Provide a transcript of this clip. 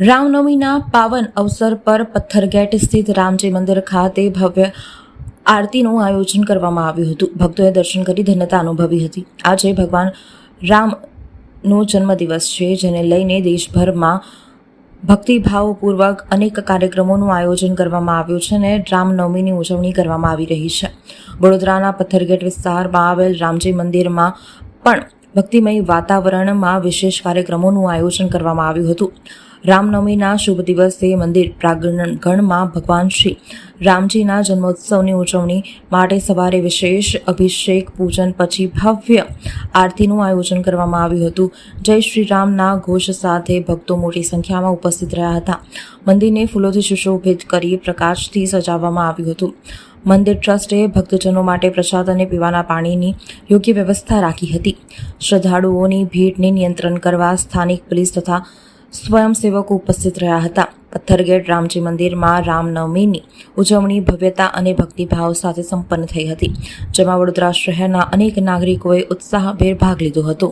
રામનવમીના પાવન અવસર પર પથ્થરગેટ સ્થિત રામજી મંદિર ખાતે ભવ્ય આરતીનું આયોજન કરવામાં આવ્યું હતું. ભક્તોએ દર્શન કરી ધન્યતા અનુભવી હતી. આજે ભગવાન રામનો જન્મદિવસ છે, જેને લઈને દેશભરમાં ભક્તિભાવપૂર્વક અનેક કાર્યક્રમોનું આયોજન કરવામાં આવ્યું છે અને રામનવમીની ઉજવણી કરવામાં આવી રહી છે. વડોદરાના પથ્થરગેટ વિસ્તારમાં આવેલ રામજી મંદિરમાં પણ ભક્તિમય વાતાવરણમાં વિશેષ કાર્યક્રમોનું આયોજન કરવામાં આવ્યું હતું. રામનવમીના શુભ દિવસે મંદિર પ્રાંગણમાં ભગવાન શ્રી રામજીના જન્મોત્સવની ઉજવણી માટે સવારે વિશેષ અભિષેક, પૂજન પછી ભવ્ય આરતીનું આયોજન કરવામાં આવ્યું હતું. જય શ્રી રામના ઘોષ સાથે ભક્તો મોટી સંખ્યામાં ઉપસ્થિત રહ્યા હતા. મંદિરને ફૂલોથી સુશોભિત કરી પ્રકાશથી સજાવવામાં આવ્યું હતું. મંદિર ટ્રસ્ટે ભક્તજનો માટે પ્રસાદ અને પીવાના પાણીની યોગ્ય વ્યવસ્થા રાખી હતી. શ્રદ્ધાળુઓની ભીડને નિયંત્રણ કરવા સ્થાનિક પોલીસ તથા સ્વયંસેવકો ઉપસ્થિત રહ્યા હતા. પથ્થરગેટ રામજી મંદિરમાં રામનવમીની ઉજવણી ભવ્યતા અને ભક્તિભાવ સાથે સંપન્ન થઈ હતી, જેમાં વડોદરા શહેરના અનેક નાગરિકોએ ઉત્સાહભેર ભાગ લીધો હતો.